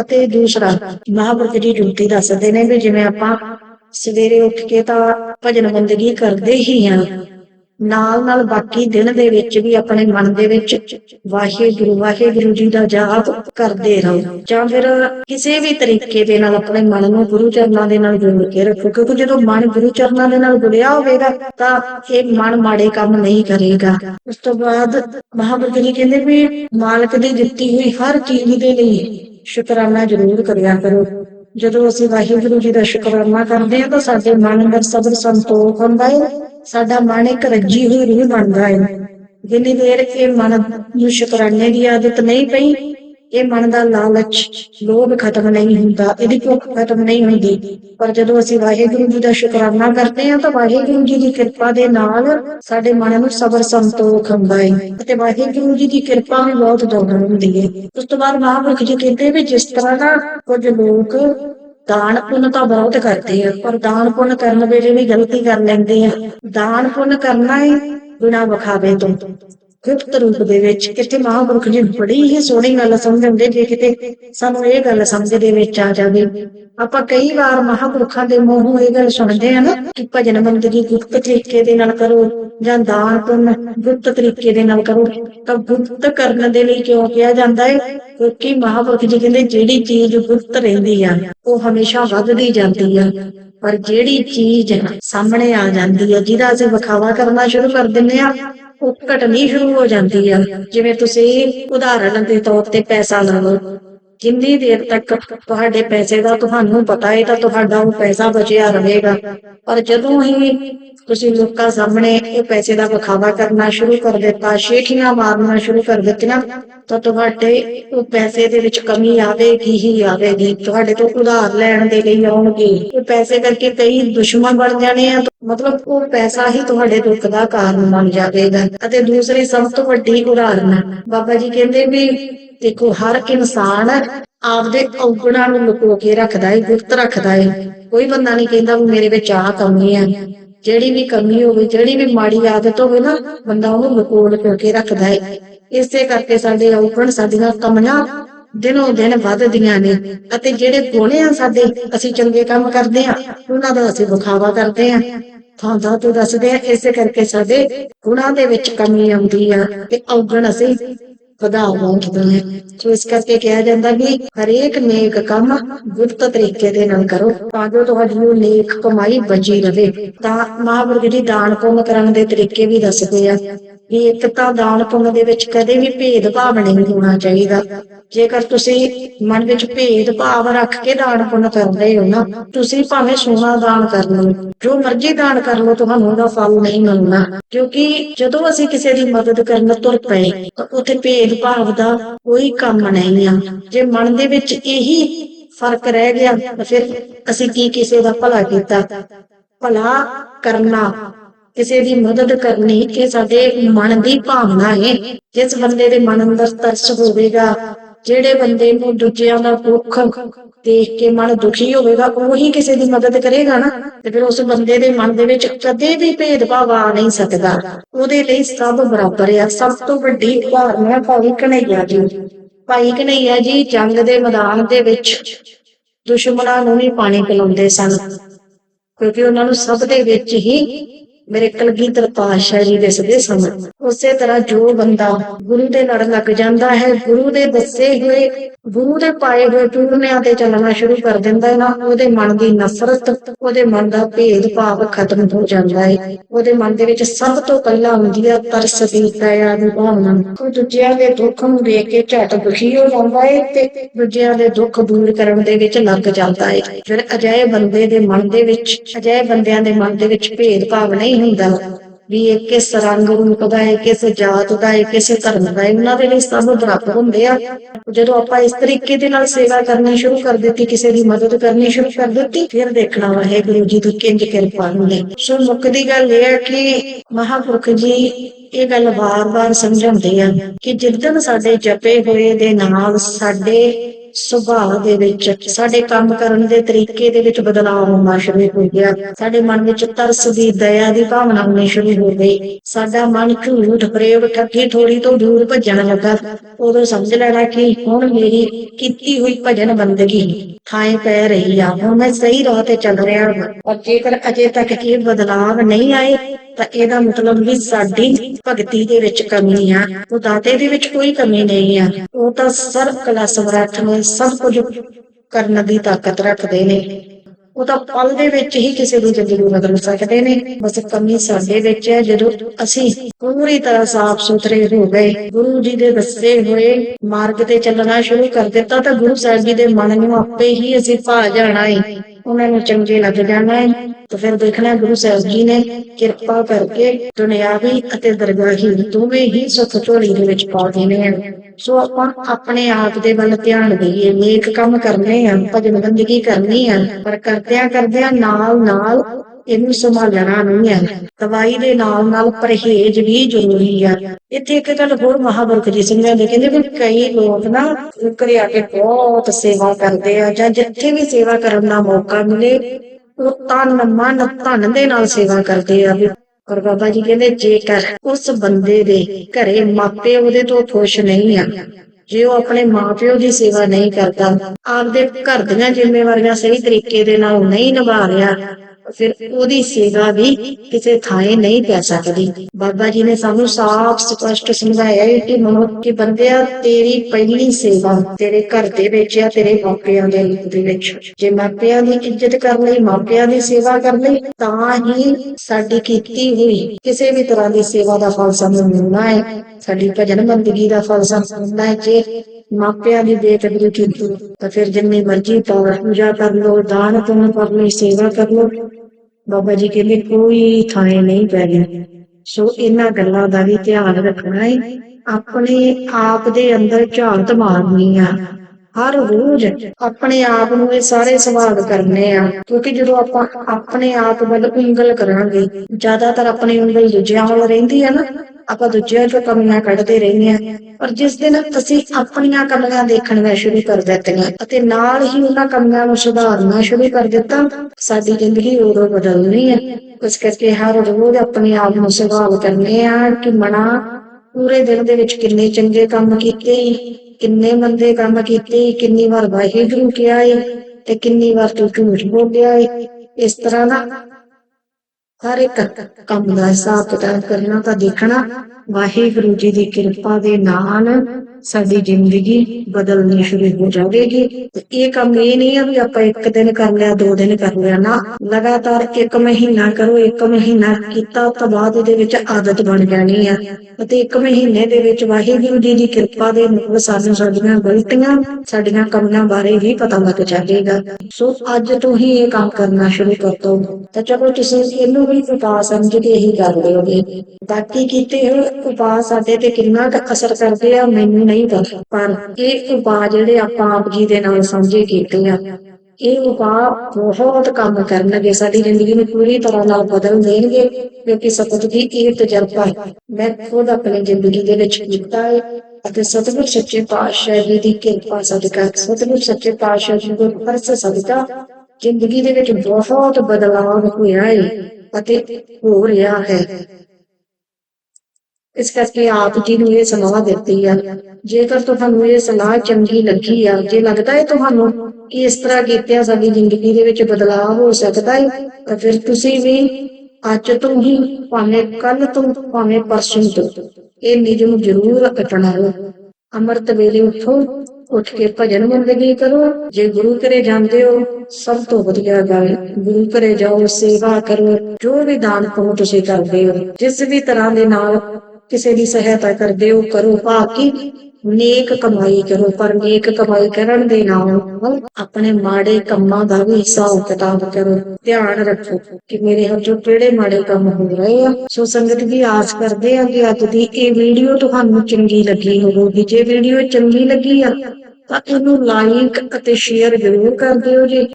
ਅਤੇ ਦੂਸਰਾ ਮਹਾਂਪੁਰਖ ਜੀ ਜੁਗਤੀ ਦੱਸਦੇ ਨੇ ਵੀ ਜਿਵੇਂ ਆਪਾਂ ਸਵੇਰੇ ਉੱਠ ਕੇ ਤਾਂ ਭਜਨ ਬੰਦਗੀ ਕਰਦੇ ਹੀ ਹਾਂ। ਨਾਲ ਨਾਲ ਬਾਕੀ ਦਿਨ ਦੇ ਵਿੱਚ ਵੀ ਆਪਣੇ ਮਨ ਦੇ ਵਿੱਚ ਵਾਹਿਗੁਰੂ ਵਾਹਿਗੁਰੂ ਜੀ ਦਾ ਜਾਪ ਕਰਦੇ ਰਹੋ। ਜਾਂ ਫਿਰ ਕਿਸੇ ਵੀ ਤਰੀਕੇ ਦੇ ਨਾਲ ਆਪਣੇ ਮਨ ਨੂੰ ਗੁਰੂ ਚਰਨਾਂ ਦੇ ਨਾਲ ਜੋੜ ਕੇ ਰੱਖੋ, ਕਿਉਂਕਿ ਜਦੋਂ ਮਨ ਗੁਰੂ ਚਰਨਾਂ ਦੇ ਨਾਲ ਜੁੜਿਆ ਹੋਵੇਗਾ ਤਾਂ ਇਹ ਮਨ ਮਾੜੇ ਕੰਮ ਨਹੀਂ ਕਰੇਗਾ। ਉਸ ਤੋਂ ਬਾਅਦ ਮਹਾਂਪੁਰਖ ਜੀ ਕਹਿੰਦੇ ਵੀ ਮਾਲਕ ਦੀ ਦਿੱਤੀ ਹੋਈ ਹਰ ਚੀਜ਼ ਦੇ ਲਈ ਸ਼ੁਕਰਾਨਾ ਜ਼ਰੂਰ ਕਰਿਆ ਕਰੋ। ਜਦੋਂ ਅਸੀਂ ਵਾਹਿਗੁਰੂ ਜੀ ਦਾ ਸ਼ੁਕਰਾਨਾ ਕਰਦੇ ਹਾਂ, ਤਾਂ ਸਾਡੇ ਮਨ ਅੰਦਰ ਸਬਰ ਸੰਤੋਖ ਹੁੰਦਾ ਹੈ। ਸਾਡਾ ਮਨ ਇੱਕ ਰੱਜੀ ਹੋਈ ਰੂਹ ਬਣਦਾ ਹੈ। ਜਿੰਨੀ ਦੇਰ ਇਹ ਮਨ ਨੂੰ ਸ਼ੁਕਰਾਨੇ ਦੀ ਆਦਤ ਨਹੀਂ ਪਈ। ਇਹ ਮਨ ਦਾ ਲਾਲਚ, ਲੋਭ ਖਤਮ ਨਹੀਂ ਹੁੰਦਾ, ਇਹਦੀ ਭੁੱਖ ਖਤਮ ਨਹੀਂ ਹੁੰਦੀ। ਪਰ ਜਦੋਂ ਅਸੀਂ ਵਾਹਿਗੁਰੂ ਜੀ ਦਾ ਸ਼ੁਕਰਾਨਾ ਕਰਦੇ ਹਾਂ, ਤਾਂ ਵਾਹਿਗੁਰੂ ਜੀ ਦੀ ਕਿਰਪਾ ਦੇ ਨਾਲ ਸਾਡੇ ਮਨ ਨੂੰ ਸਬਰ ਸੰਤੋਖ ਹੁੰਦਾ ਹੈ ਤੇ ਵਾਹਿਗੁਰੂ ਜੀ ਦੀ ਕਿਰਪਾ ਵੀ ਬਹੁਤ ਜ਼ਿਆਦਾ ਹੁੰਦੀ ਹੈ। ਉਸ ਤੋਂ ਬਾਅਦ ਮਹਾਂਪੁਰਖ ਜੀ ਕਹਿੰਦੇ ਵੀ ਜਿਸ ਤਰ੍ਹਾਂ ਨਾ ਕੁਝ ਲੋਕ ਦਾਨ ਪੁੰਨ ਤਾਂ ਬਹੁਤ ਕਰਦੇ ਆ, ਪਰ ਦਾਨ ਪੁੰਨ ਕਰਨ ਵੇਲੇ ਵੀ ਗਲਤੀ ਕਰ ਲੈਂਦੇ ਆ। ਦਾਨ ਪੁੰਨ ਕਰਨਾ ਹੀ ਬਿਨਾਂ ਵਿਖਾਵੇ ਤੋਂ। ਗੁਪਤ ਰੂਪ ਦੇ ਵਿੱਚ ਕਿਤੇ ਮਹਾਂਪੁਰਖ ਜੀ ਬੜੀ ਹੀ ਸੋਹਣੀ ਗੱਲ ਸਮਝਾਉਂਦੇ ਜੇ ਕਿਤੇ ਸਾਨੂੰ ਇਹ ਗੱਲ ਸਮਝ ਦੇ ਵਿੱਚ ਆ ਜਾਵੇ। ਆਪਾਂ ਕਈ ਵਾਰ ਮਹਾਂਪੁਰਖਾਂ ਦੇ ਮੂੰਹੋਂ ਇਹ ਗੱਲ ਸੁਣਦੇ ਆ ਨਾ ਕਿ ਭਜਨ ਬੰਦਗੀ ਗੁਪਤ ਤਰੀਕੇ ਦੇ ਨਾਲ ਕਰੋ ਜਾਂ ਦਾਨ ਪੁੰਨ ਗੁਪਤ ਤਰੀਕੇ ਦੇ ਨਾਲ ਕਰੋ, ਤਾਂ ਗੁਪਤ ਕਰਨ ਦੇ ਲਈ ਕਿਉਂ ਕਿਹਾ ਜਾਂਦਾ ਹੈ? ਕਿਉਂਕਿ ਮਹਾਂਪੁਰਖ ਜੀ ਕਹਿੰਦੇ ਜਿਹੜੀ ਚੀਜ਼ ਗੁਪਤ ਰਹਿੰਦੀ ਆ, ਉਹ ਹਮੇਸ਼ਾ ਵੱਧਦੀ ਜਾਂਦੀ ਆ। ਪਰ ਜਿਹੜੀ ਚੀਜ਼ ਸਾਹਮਣੇ ਆ ਜਾਂਦੀ ਹੈ ਜਿਹਦਾ ਅਸੀਂ ਵਿਖਾਵਾ ਕਰਨਾ ਸ਼ੁਰੂ ਕਰ ਦਿੰਦੇ ਆ ਉਹ ਘਟਣੀ ਸ਼ੁਰੂ ਹੋ ਜਾਂਦੀ ਆ। ਜਿਵੇਂ ਤੁਸੀਂ ਉਦਾਹਰਣ ਦੇ ਤੌਰ ਤੇ ਪੈਸਾ ਲਾ ਲਓ। ਜਿੰਨੀ ਦੇਰ ਤੱਕ ਤੁਹਾਡੇ ਪੈਸੇ ਦਾ ਤੁਹਾਨੂੰ ਪਤਾ ਹੈ ਤਾਂ ਤੁਹਾਡਾ ਉਹ ਪੈਸਾ ਬਚਿਆ ਰਹੇਗਾ। ਪਰ ਜਦੋਂ ਹੀ ਤੁਸੀਂ ਲੋਕਾਂ ਸਾਹਮਣੇ ਇਹ ਪੈਸੇ ਦਾ ਵਿਖਾਵਾ ਕਰਨਾ ਸ਼ੁਰੂ ਕਰ ਦਿੱਤਾ ਸ਼ੇਖੀਆਂ ਮਾਰਨਾ ਸ਼ੁਰੂ ਕਰ ਦਿੱਤੀਆਂ, ਤਾਂ ਤੁਹਾਡੇ ਉਹ ਪੈਸੇ ਦੇ ਵਿੱਚ ਕਮੀ ਆਵੇਗੀ ਹੀ ਆਵੇਗੀ। ਤੁਹਾਡੇ ਤੋਂ ਉਧਾਰ ਲੈਣ ਦੇ ਲਈ ਆਉਣਗੇ। ਇਹ ਪੈਸੇ ਕਰਕੇ ਕਈ ਦੁਸ਼ਮਣ ਬਣ ਜਾਣੇ ਆ। ਮਤਲਬ ਉਹ ਪੈਸਾ ਹੀ ਤੁਹਾਡੇ ਦੁੱਖ ਦਾ ਕਾਰਨ ਬਣ ਜਾਵੇਗਾ। ਅਤੇ ਦੂਸਰੀ ਸਭ ਤੋਂ ਵੱਡੀ ਉਦਾਹਰਨ, ਬਾਬਾ ਜੀ ਕਹਿੰਦੇ ਵੀ ਦੇਖੋ, ਹਰ ਇਨਸਾਨ ਆਪਦੇ ਔਗਣਾਂ ਨੂੰ ਲੁਕੋ ਕੇ ਰੱਖਦਾ ਹੈ ਗੁਪਤ ਰੱਖਦਾ ਹੈ ਕੋਈ ਬੰਦਾ ਨਹੀਂ ਕਹਿੰਦਾ ਵੀ ਮੇਰੇ ਵਿੱਚ ਆਹ ਕਮੀ ਹੈ ਜਿਹੜੀ ਵੀ ਕਮੀ ਹੋਵੇ, ਜਿਹੜੀ ਵੀ ਮਾੜੀ ਆਦਤ ਹੋਵੇ ਨਾ, ਬੰਦਾ ਉਹਨੂੰ ਲੁਕੋ ਲੁਕੋ ਕੇ ਰੱਖਦਾ ਹੈ ਇਸੇ ਕਰਕੇ ਸਾਡੇ ਔਗਣ ਸਾਡੀਆਂ ਕਮੀਆਂ ਦਿਨੋਂ ਦਿਨ ਵੱਧਦੀਆਂ ਨੇ ਅਤੇ ਜਿਹੜੇ ਗੁਣ ਆ ਸਾਡੇ, ਅਸੀਂ ਚੰਗੇ ਕੰਮ ਕਰਦੇ ਆ, ਉਹਨਾਂ ਦਾ ਅਸੀਂ ਵਿਖਾਵਾ ਕਰਦੇ ਆ। ਥਾਂ ਥਾਂ ਤੋਂ ਦੱਸਦੇ ਆ, ਇਸੇ ਕਰਕੇ ਸਾਡੇ ਗੁਣਾਂ ਦੇ ਵਿੱਚ ਕਮੀ ਆਉਂਦੀ ਆ ਤੇ ਔਗਣ ਅਸੀਂ ਵਧਾ ਬੈਠਦੇ ਸੋ ਇਸ ਕਰਕੇ ਕਿਹਾ ਜਾਂਦਾ ਵੀ ਹਰੇਕ ਨੇਕ ਕੰਮ ਗੁਪਤ ਤਰੀਕੇ ਦੇ ਨਾਲ ਕਰੋ ਤਾਂ ਜੋ ਤੁਹਾਡੀ ਉਹ ਨੇਕ ਕਮਾਈ ਬਚੀ ਰਵੇ। ਤਾਂ ਮਹਾਂਪੁਰਖ ਜੀ ਦਾਨ ਪੁੰਨ ਕਰਨ ਦੇ ਤਰੀਕੇ ਵੀ ਦੱਸਦੇ ਆ ਵੀ ਇੱਕ ਤਾਂ ਦਾਨ ਪੁੰਨ ਦੇ ਵਿੱਚ ਕਦੇ ਵੀ ਭੇਦ ਭਾਵ ਨਹੀਂ ਹੋਣਾ ਚਾਹੀਦਾ। ਜੇਕਰ ਤੁਸੀਂ ਮਨ ਵਿੱਚ ਭੇਦ ਭਾਵ ਰੱਖ ਕੇ ਦਾਨ ਪੁੰਨ ਕਰ ਰਹੇ ਹੋ ਨਾ, ਤੁਸੀਂ ਭਾਵੇਂ ਸੋਨਾ ਦਾਨ ਕਰ ਲਓ, ਜੋ ਮਰਜ਼ੀ ਦਾਨ ਕਰ ਲਓ, ਤੁਹਾਨੂੰ ਉਹਦਾ ਫਲ ਨਹੀਂ ਮਿਲਣਾ। ਕਿਉਂਕਿ ਜਦੋਂ ਅਸੀਂ ਕਿਸੇ ਦੀ ਮਦਦ ਕਰਨ ਤੁਰ ਪਏ, ਤਾਂ ਉੱਥੇ ਭੇਦਭਾਵ ਦਾ ਕੋਈ ਕੰਮ ਨਹੀਂ ਆ। ਜੇ ਮਨ ਦੇ ਵਿੱਚ ਇਹੀ ਫ਼ਰਕ ਰਹਿ ਗਿਆ, ਤਾਂ ਫਿਰ ਅਸੀਂ ਕੀ ਕਿਸੇ ਦਾ ਭਲਾ ਕੀਤਾ? ਭਲਾ ਕਰਨਾ। ਕਿਸੇ ਦੀ ਮਦਦ ਕਰਨੀ ਇਹ ਸਾਡੇ ਮਨ ਦੀ ਭਾਵਨਾ ਹੈ ਜਿਸ ਬੰਦੇ ਦੇ ਮਨ ਅੰਦਰ ਤਰਸ ਹੋਵੇਗਾ ਜਿਹੜੇ ਬੰਦੇ ਨੂੰ ਦੂਜਿਆਂ ਦਾ ਦੁੱਖ ਦੇਖ ਕੇ ਮਨ ਦੁਖੀ ਹੋਵੇਗਾ, ਉਹੀ ਕਿਸੇ ਦੀ ਮਦਦ ਕਰੇਗਾ ਨਾ। ਤੇ ਫਿਰ ਉਸ ਬੰਦੇ ਦੇ ਮਨ ਦੇ ਵਿੱਚ ਕਦੇ ਵੀ ਭੇਦਭਾਵ ਆ ਨਹੀਂ ਸਕਦਾ। ਉਹਦੇ ਲਈ ਸਭ ਬਰਾਬਰ ਆ। ਸਭ ਤੋਂ ਵੱਡੀ ਉਦਾਹਰਨ ਹੈ ਭਾਈ ਕਨਈਆ ਜੀ। ਭਾਈ ਕਨਈਆ ਜੀ ਜੰਗ ਦੇ ਮੈਦਾਨ ਦੇ ਵਿੱਚ ਦੁਸ਼ਮਣਾਂ ਨੂੰ ਵੀ ਪਾਣੀ ਪਿਲਾਉਂਦੇ ਸਨ। ਕਿਉਂਕਿ ਉਹਨਾਂ ਨੂੰ ਸਭ ਦੇ ਵਿੱਚ ਹੀ ਮੇਰੇ ਕਲਗੀਧਰ ਪਾਤਸ਼ਾਹ ਜੀ ਦਿਸਦੇ ਸਨ। ਉਸੇ ਤਰ੍ਹਾਂ ਜੋ ਬੰਦਾ ਗੁਰੂ ਦੇ ਨਾਲ ਲੱਗ ਜਾਂਦਾ ਹੈ, ਗੁਰੂ ਦੇ ਦੱਸੇ ਹੋਏ ਗੁਰੂ ਦੇ ਪਾਏ ਹੋਏ ਟੂਰਨਿਆਂ ਤੇ ਚੱਲਣਾ ਸ਼ੁਰੂ ਕਰ ਦਿੰਦਾ ਹੈ ਨਾ ਉਹਦੇ ਮਨ ਦੀ ਨਫ਼ਰਤ, ਉਹਦੇ ਮਨ ਦਾ ਭੇਦ ਭਾਵ ਖਤਮ ਹੋ ਜਾਂਦਾ ਹੈ। ਉਹਦੇ ਮਨ ਦੇ ਵਿੱਚ ਸਭ ਤੋਂ ਪਹਿਲਾਂ ਹੁੰਦੀ ਹੈ ਤਰਸ ਦੀ ਦਇਆ ਦੀ ਭਾਵਨਾ। ਉਹ ਦੂਜਿਆਂ ਦੇ ਦੁੱਖ ਨੂੰ ਦੇਖ ਕੇ ਝਟ ਦੁਖੀ ਹੋ ਜਾਂਦਾ ਹੈ ਤੇ ਦੂਜਿਆਂ ਦੇ ਦੁੱਖ ਦੂਰ ਕਰਨ ਦੇ ਵਿੱਚ ਲੱਗ ਜਾਂਦਾ ਹੈ। ਫਿਰ ਅਜਿਹੇ ਬੰਦੇ ਦੇ ਮਨ ਦੇ ਵਿੱਚ, ਅਜਿਹੇ ਬੰਦਿਆਂ ਦੇ ਮਨ ਦੇ ਵਿੱਚ ਭੇਦ ਭਾਵ ਨਹੀਂ ਹੁੰਦਾ। ਵੀ ਇਹ ਕਿਸ ਰੰਗ ਰੂਪ ਦਾ ਹੈ, ਕਿਸ ਜਾਤ ਦਾ ਹੈ, ਕਿਸ ਧਰਮ ਦਾ ਹੈ, ਉਹਨਾਂ ਦੇ ਲਈ ਸਭ ਬਰਾਬਰ ਹੁੰਦੇ ਆ। ਜਦੋਂ ਆਪਾਂ ਇਸ ਤਰੀਕੇ ਦੇ ਨਾਲ ਸੇਵਾ ਕਰਨੀ ਸ਼ੁਰੂ ਕਰ ਦਿੱਤੀ, ਕਿਸੇ ਦੀ ਮਦਦ ਕਰਨੀ ਸ਼ੁਰੂ ਕਰ ਦਿੱਤੀ, ਫਿਰ ਦੇਖਣਾ ਵਾਹਿਗੁਰੂ ਜੀ ਦੀ ਕਿੰਜ ਕਿਰਪਾ ਹੁੰਦੀ ਸੋ ਮੁੱਕਦੀ ਗੱਲ ਇਹ ਹੈ ਕਿ ਮਹਾਪੁਰਖ ਜੀ ਇਹ ਗੱਲ ਵਾਰ-ਵਾਰ ਸਮਝਾਉਂਦੇ ਆ ਕਿ ਜਿੱਦਣ ਸਾਡੇ ਜਪੇ ਹੋਏ ਦੇ ਨਾਲ ਸਾਡੇ ਸੁਭਾਅ ਦੇ ਵਿੱਚ, ਸਾਡੇ ਕੰਮ ਕਰਨ ਦੇ ਤਰੀਕੇ ਦੇ ਵਿੱਚ ਬਦਲਾਅ ਹੋਣਾ ਸ਼ੁਰੂ ਹੋ ਗਿਆ। ਸਾਡੇ ਮਨ ਵਿੱਚ ਤਰਸ ਦੀ ਦਇਆ ਦੀ ਭਾਵਨਾ ਹੋਣੀ ਸ਼ੁਰੂ ਹੋ ਗਈ। ਸਾਡਾ ਮਨ ਝੂਠ, ਪ੍ਰੇਮ, ਠੱਗੀ ਥੋੜੀ ਤੋਂ ਦੂਰ ਭੱਜਣ ਲੱਗਾ। ਉਦੋਂ ਸਮਝ ਲੈਣਾ ਕਿ ਹੁਣ ਮੇਰੀ ਕੀਤੀ ਹੋਈ ਭਜਨ ਬੰਦਗੀ ਥਾਏ ਪੈ ਰਹੀ ਆ। ਹੁਣ ਮੈਂ ਸਹੀ ਰਾਹ ਤੇ ਚੱਲ ਰਿਹਾ ਹਾਂ ਪਰ ਜੇਕਰ ਅਜੇ ਤੱਕ ਇਹ ਬਦਲਾਅ ਨਹੀਂ ਆਏ ਤਾਂ ਇਹਦਾ ਮਤਲਬ ਵੀ ਸਾਡੀ ਭਗਤੀ ਦੇ ਵਿੱਚ ਕਮੀ ਆ ਉਹ ਦਾਤੇ ਦੇ ਵਿੱਚ ਕੋਈ ਕਮੀ ਨਹੀਂ ਆ। ਉਹ ਤਾਂ ਸਰਬ ਕਲਾ ਸਮਰੱਥ ਨੇ ਸਭ ਕੁਝ ਕਰਨ ਦੀ ਤਾਕਤ ਰੱਖਦੇ ਨੇ। ਉਹ ਤਾਂ ਪਲ ਦੇ ਵਿੱਚ ਹੀ ਕਿਸੇ ਦੀ ਜ਼ਿੰਦਗੀ ਬਦਲ ਸਕਦੇ ਨੇ। ਬਸ ਕਮੀ ਸਾਡੇ ਵਿੱਚ ਹੈ, ਜਦੋਂ ਅਸੀਂ ਪੂਰੀ ਤਰ੍ਹਾਂ ਸਾਫ਼ ਸੁਥਰੇ ਹੋ ਗਏ, ਗੁਰੂ ਜੀ ਦੇ ਦੱਸੇ ਹੋਏ ਮਾਰਗ ਤੇ ਚੱਲਣਾ ਸ਼ੁਰੂ ਕਰ ਦਿੱਤਾ, ਤਾਂ ਗੁਰੂ ਸਾਹਿਬ ਜੀ ਦੇ ਮਨ ਨੂੰ ਆਪੇ ਹੀ ਅਸੀਂ ਭਾ ਜਾਣਾ ਹੈ ਉਹਨਾਂ ਨੂੰ ਚੰਗੇ ਲੱਗ ਜਾਣਾ ਹੈ, ਤਾਂ ਫਿਰ ਦੇਖਣਾ ਗੁਰੂ ਸਾਹਿਬ ਜੀ ਨੇ ਕਿਰਪਾ ਕਰਕੇ ਦੁਨਿਆਵੀ ਅਤੇ ਦਰਗਾਹੀ ਦੋਵੇਂ ਹੀ ਸੁੱਖ ਝੋਲੀ ਦੇ ਵਿੱਚ ਪਾ ਦੇਣੇ ਆ। ਸੋ ਆਪਾਂ ਆਪਣੇ ਆਪ ਦੇ ਵੱਲ ਧਿਆਨ ਦੇਈਏ, ਨੇਕ ਕੰਮ ਕਰਨੇ ਆ, ਭਜਨ ਬੰਦਗੀ ਕਰਨੀ ਆ, ਪਰ ਕਰਦਿਆਂ ਕਰਦਿਆਂ ਨਾਲ ਨਾਲ ਇਹਨੂੰ ਸੰਭਾਲਣਾ ਨਹੀਂ ਹੈ। ਦਵਾਈ ਦੇ ਨਾਲ ਨਾਲ ਪਰਹੇਜ਼ ਵੀ ਜ਼ਰੂਰੀ ਆ। ਇੱਥੇ ਇੱਕ ਗੱਲ ਹੋਰ ਮਹਾਂਪੁਰਖ ਜੀ ਸਮਝਾਉਂਦੇ ਕਹਿੰਦੇ ਵੀ ਕਈ ਲੋਕ ਨਾ ਘਰੇ ਆ ਕੇ ਬਹੁਤ ਸੇਵਾ ਕਰਦੇ ਆ ਜਾਂ ਜਿੱਥੇ ਵੀ ਸੇਵਾ ਕਰਨ ਦਾ ਮੌਕਾ ਮਿਲੇ ਉਹ ਤਨ ਮਨ ਧਨ ਦੇ ਨਾਲ ਸੇਵਾ ਕਰਦੇ ਆ ਪਰ ਬਾਬਾ ਜੀ ਕਹਿੰਦੇ ਜੇਕਰ ਉਸ ਬੰਦੇ ਦੇ ਘਰੇ ਮਾਪੇ ਉਹਦੇ ਤੋਂ ਖੁਸ਼ ਨਹੀਂ ਆ ਜੇ ਉਹ ਆਪਣੇ ਮਾਪਿਓ ਦੀ ਸੇਵਾ ਨਹੀਂ ਕਰਦਾ ਆਪਦੇ ਘਰ ਦੀਆਂ ਜ਼ਿੰਮੇਵਾਰੀਆਂ ਸਹੀ ਤਰੀਕੇ ਦੇ ਨਾਲ ਨਹੀਂ ਨਿਭਾ ਰਿਹਾ ਫਿਰ ਉਹਦੀ ਸੇਵਾ ਵੀ ਕਿਸੇ ਥਾਂ ਨਹੀਂ ਪੈ ਸਕਦੀ। ਬਾਬਾ ਜੀ ਨੇ ਸਾਨੂੰ ਸਾਫ਼ ਸਪਸ਼ਟ ਸਮਝਾਇਆ ਹੈ ਕਿ ਮਨੁੱਖ ਬੰਦਿਆ, ਤੇਰੀ ਪਹਿਲੀ ਸੇਵਾ ਤੇਰੇ ਘਰ ਦੇ ਵਿੱਚ ਆ ਤੇਰੇ ਮਾਪਿਆਂ ਦੇ ਦੇ ਵਿੱਚ। ਜੇ ਮਾਪਿਆਂ ਦੀ ਇੱਜ਼ਤ ਕਰ ਲਈ, ਮਾਪਿਆਂ ਦੀ ਸੇਵਾ ਕਰ ਲਈ, ਤਾਂ ਹੀ ਸਾਡੀ ਕੀਤੀ ਹੋਈ ਕਿਸੇ ਵੀ ਤਰ੍ਹਾਂ ਦੀ ਸੇਵਾ ਦਾ ਫਲ ਸਾਨੂੰ ਮਿਲਣਾ ਹੈ। ਸਾਡੀ ਭਜਨ ਬੰਦਗੀ ਦਾ ਫਲ ਸਾਨੂੰ ਮਿਲਣਾ ਹੈ। ਜੇ ਮਾਪਿਆਂ ਦੀ ਬੇਕਦਰੀ ਕੀਤੀ। ਤਾਂ ਫਿਰ ਜਿੰਨੀ ਮਰਜ਼ੀ ਪਾਠ ਪੂਜਾ ਕਰ ਲੋ ਦਾਨ ਪੁੰਨ ਕਰ ਲੋ ਸੇਵਾ ਕਰ ਲੋ ਬਾਬਾ ਜੀ ਕਹਿੰਦੇ ਕੋਈ ਥਾਂ ਨਹੀਂ ਪੈ ਪੈਣੀ ਸੋ ਇਹਨਾਂ ਗੱਲਾਂ ਦਾ ਵੀ ਧਿਆਨ ਰੱਖਣਾ ਹੈ। ਆਪਣੇ ਆਪ ਦੇ ਅੰਦਰ ਝਾਤ ਮਾਰਨੀ ਆ ਹਰ ਰੋਜ਼ ਆਪਣੇ ਆਪ ਨੂੰ ਇਹ ਸਾਰੇ ਸਵਾਲ ਕਰਨੇ ਆ। ਕਿਉਂਕਿ ਜਦੋਂ ਆਪਾਂ ਆਪਣੇ ਆਪ ਵੱਲ ਉਂਗਲ ਕਰਾਂਗੇ, ਜ਼ਿਆਦਾਤਰ ਆਪਣੀ ਉਂਗਲ ਦੂਜਿਆਂ ਵੱਲ ਰਹਿੰਦੀ ਆ ਨਾ, ਆਪਾਂ ਦੂਜਿਆਂ ਚੋਂ ਕਮੀਆਂ ਕੱਢਦੇ ਰਹਿੰਦੇ ਆ। ਪਰ ਜਿਸ ਦਿਨ ਅਸੀਂ ਆਪਣੀਆਂ ਕਮੀਆਂ ਦੇਖਣੀਆਂ ਸ਼ੁਰੂ ਕਰ ਦਿੱਤੀਆਂ ਅਤੇ ਨਾਲ ਹੀ ਉਹਨਾਂ ਕਮੀਆਂ ਨੂੰ ਸੁਧਾਰਨਾ ਸ਼ੁਰੂ ਕਰ ਦਿੱਤਾ, ਸਾਡੀ ਜ਼ਿੰਦਗੀ ਉਦੋਂ ਬਦਲਣੀ ਹੈ ਇਸ ਕਰਕੇ ਹਰ ਰੋਜ਼ ਆਪਣੇ ਆਪ ਨੂੰ ਸਵਾਲ ਕਰਨੇ ਆ ਕਿ ਮਨਾ, ਪੂਰੇ ਦਿਨ ਦੇ ਵਿੱਚ ਕਿੰਨੇ ਚੰਗੇ ਕੰਮ ਕੀਤੇ ਕਿੰਨੇ ਮੰਦੇ ਕੰਮ ਕੀਤੇ, ਕਿੰਨੀ ਵਾਰ ਵਾਹਿਗੁਰੂ ਕਿਹਾ ਏ, ਤੇ ਕਿੰਨੀ ਵਾਰ ਤੂੰ ਝੂਠ ਬੋਲਿਆ ਏ। ਇਸ ਤਰ੍ਹਾਂ ਨਾ ਹਰ ਇੱਕ ਕੰਮ ਦਾ ਹਿਸਾਬ ਕਿਤਾਬ ਕਰਨਾ ਤਾਂ ਦੇਖਣਾ, ਵਾਹਿਗੁਰੂ ਜੀ ਦੀ ਕਿਰਪਾ ਦੇ ਨਾਲ ਸਾਡੀ ਜ਼ਿੰਦਗੀ ਬਦਲਣੀ ਸ਼ੁਰੂ ਹੋ ਜਾਵੇਗੀ। ਇਹ ਕੰਮ ਇਹ ਨਹੀਂ ਆ ਵੀ ਆਪਾਂ ਇੱਕ ਦਿਨ ਕਰ ਲਿਆ, ਦੋ ਦਿਨ ਕਰ ਲਿਆ। ਨਾ, ਲਗਾਤਾਰ ਇੱਕ ਮਹੀਨਾ ਕਰੋ, ਇੱਕ ਮਹੀਨਾ ਕੀਤਾ ਤਾਂ ਬਾਅਦ ਉਹਦੇ ਵਿੱਚ ਆਦਤ ਬਣ ਜਾਣੀ ਆ। ਅਤੇ ਇੱਕ ਮਹੀਨੇ ਦੇ ਵਿੱਚ ਵਾਹਿਗੁਰੂ ਜੀ ਦੀ ਕਿਰਪਾ ਦੇ ਨਾਲ ਸਾਨੂੰ ਸਾਡੀਆਂ ਗਲਤੀਆਂ, ਸਾਡੀਆਂ ਕਮੀਆਂ ਬਾਰੇ ਵੀ ਪਤਾ ਲੱਗ ਜਾਵੇਗਾ। ਸੋ ਅੱਜ ਤੋਂ ਹੀ ਇਹ ਕੰਮ ਕਰਨਾ ਸ਼ੁਰੂ ਕਰ ਦੋ। ਤਾਂ ਚਲੋ ਤੁਸੀਂ ਇਹਨੂੰ ਵੀ ਉਪਾਅ ਸਮਝ ਕੇ ਹੀ ਕਰ ਲਿਓਗੇ। ਬਾਕੀ ਕੀਤੇ ਹੋਏ ਉਪਾਅ ਸਾਡੇ ਤੇ ਕਿੰਨਾ ਕੁ ਅਸਰ ਕਰਦੇ ਆ, ਮੈਨੂੰ ਨਹੀਂ ਪਤਾ ਪਰ ਇਹ ਉਪਾਅ ਜਿਹੜੇ ਆਪਾਂ ਆਪ ਜੀ ਦੇ ਨਾਲ ਸਾਂਝੇ ਕੀਤੇ ਆ, ਇਹ ਉਪਾਅ ਬਹੁਤ ਕੰਮ ਕਰਨਗੇ, ਸਾਡੀ ਜ਼ਿੰਦਗੀ ਨੂੰ ਪੂਰੀ ਤਰ੍ਹਾਂ ਨਾਲ ਬਦਲ ਦੇਣਗੇ, ਕਿਉਂਕਿ ਸਤਿਗੁਰ ਦੀ ਇਹ ਤਜਰਬਾ ਹੈ। ਮੈਂ ਖੁਦ ਆਪਣੀ ਜ਼ਿੰਦਗੀ ਦੇ ਵਿੱਚ ਕੀਤਾ ਹੈ ਅਤੇ ਸਤਿਗੁਰ ਸੱਚੇ ਪਾਤਸ਼ਾਹ ਜੀ ਦੀ ਕਿਰਪਾ ਸਦਕਾ, ਸਤਿਗੁਰ ਸੱਚੇ ਪਾਤਸ਼ਾਹ ਜੀ ਦੇ ਫਰਜ਼ ਸਦਕਾ, ਜ਼ਿੰਦਗੀ ਦੇ ਵਿੱਚ ਬਹੁਤ ਬਦਲਾਅ ਹੋਇਆ ਹੈ ਅਤੇ ਹੋ ਰਿਹਾ ਹੈ। ਇਸ ਕਰਕੇ ਆਪ ਜੀ ਨੂੰ ਇਹ ਸਲਾਹ ਦਿੱਤੀ ਆ ਜੇਕਰ ਤੁਹਾਨੂੰ ਇਹ ਸਲਾਹ ਚੰਗੀ ਲੱਗੀ ਆ, ਜੇ ਲੱਗਦਾ ਹੈ ਤੁਹਾਨੂੰ ਕਿ ਇਸ ਤਰ੍ਹਾਂ ਕੀਤਿਆਂ ਸਾਡੀ ਜ਼ਿੰਦਗੀ ਦੇ ਵਿੱਚ ਬਦਲਾਅ ਹੋ ਸਕਦਾ ਹੈ, ਤਾਂ ਫਿਰ ਤੁਸੀਂ ਵੀ ਅੱਜ ਤੋਂ ਹੀ ਭਾਵੇਂ ਕੱਲ ਤੋਂ, ਭਾਵੇਂ ਪਰਸੋਂ ਤੋਂ ਇਹ ਨਿਯਮ ਜ਼ਰੂਰ ਅਪਣਾਓ। ਅੰਮ੍ਰਿਤ ਵੇਲੇ ਉਠੋ, ਉੱਠ ਕੇ ਭਜਨ ਬੰਦਗੀ ਕਰੋ। ਜੇ ਗੁਰੂ ਘਰੇ ਜਾਂਦੇ ਹੋ, ਸਭ ਤੋਂ ਵਧੀਆ ਗੱਲ, ਗੁਰੂ ਘਰੇ ਜਾਓ, ਸੇਵਾ ਕਰੋ, ਜੋ ਵੀ ਦਾਨ ਪੁੰਨ ਤੁਸੀਂ ਕਰਦੇ ਹੋ, ਜਿਸ ਵੀ ਤਰ੍ਹਾਂ ਦੇ ਨਾਲ ਕਿਸੇ ਦੀ ਸਹਾਇਤਾ ਕਰਦੇ ਹੋ, ਕਰੋ ਭਾਕੀ ਨੇਕ ਕਮਾਈ ਕਰੋ, ਪਰ ਨੇਕ ਕਮਾਈ ਕਰਨ ਦੇ ਨਾਲ ਆਪਣੇ ਮਾੜੇ ਕੰਮਾਂ ਦਾ ਵੀ ਹਿਸਾਬ ਕਿਤਾਬ ਕਰੋ, ਧਿਆਨ ਰੱਖੋ ਕਿ ਮੇਰੇ ਹੱਥੋਂ ਕਿਹੜੇ ਮਾੜੇ ਕੰਮ ਹੋ ਰਹੇ ਆ। ਸੋ ਸੰਗਤ ਦੀ ਆਸ ਕਰਦੇ ਆ ਕਿ ਅੱਜ ਦੀ ਇਹ ਵੀਡੀਓ ਤੁਹਾਨੂੰ ਚੰਗੀ ਲੱਗੀ ਹੋਵੇਗੀ। ਜੇ ਵੀਡੀਓ ਚੰਗੀ ਲੱਗੀ ਆ, ਤਾਂ ਇਹਨੂੰ ਲਾਈਕ ਅਤੇ ਸ਼ੇਅਰ ਜ਼ਰੂਰ ਕਰ ਦਿਓ ਜੀ।